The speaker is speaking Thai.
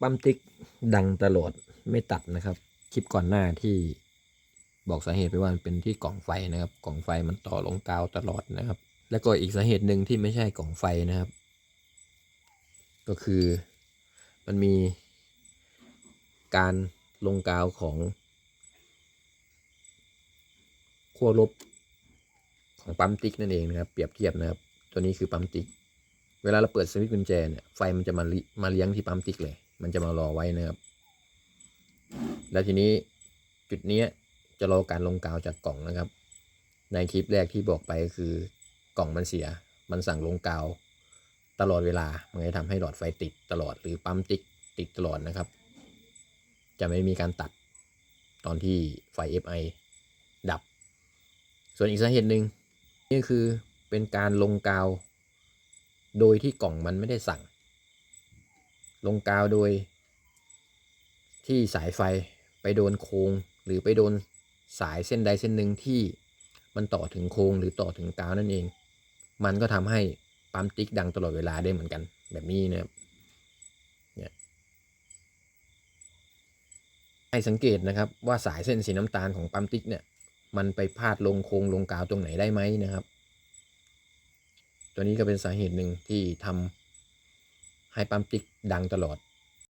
ปั๊มติ๊กดังตลอดไม่ตัดนะครับ คลิปก่อนหน้าที่บอกสาเหตุไปว่ามันเป็นที่กล่องไฟนะครับ กล่องไฟมันต่อลงกาวตลอดนะครับ แล้วก็อีกสาเหตุหนึ่งที่ไม่ใช่กล่องไฟนะครับ ก็คือมันมีการลงกาวของขั้วลบของปั๊มติ๊กนั่นเองนะครับ เปรียบเทียบนะครับ ตัวนี้คือปั๊มติ๊ก เวลาเราเปิดสวิตช์กุญแจเนี่ยไฟมันจะมามาเลี้ยงที่ปั๊มติ๊กเลย มันจะมารอไว้นะครับ แล้วทีนี้จุดนี้จะรอการลงกาวจากกล่องนะครับ ในคลิปแรกที่บอกไปก็คือกล่องมันเสีย มันสั่งลงกาวตลอดเวลา มันจะทำให้หลอดไฟติดตลอดหรือปั๊มติ๊กติดตลอดนะครับ จะไม่มีการตัดตอนที่ไฟ FI ดับ ส่วนอีกสาเหตุหนึ่งนี่คือเป็นการลงกาว โดยที่กล่องมันไม่ได้สั่ง ลงกาวโดย ที่สายไฟไปโดนโครงหรือไปโดนสายเส้นใดเส้นหนึ่งที่มันต่อถึงโครงหรือต่อถึงกาวนั่นเอง มันก็ทำให้ปั๊มติ๊กดังตลอดเวลาได้เหมือนกัน แบบนี้นะครับเนี่ยให้สังเกตนะครับว่าสายเส้นสีน้ำตาลของปั๊มติ๊กเนี่ยมันไปพาดลงโครงลงกาวตรงไหนได้ไหมนะครับ ตัวนี้ก็เป็นสาเหตุหนึ่งที่ทำ ให้ปั๊มติ๊กดังตลอด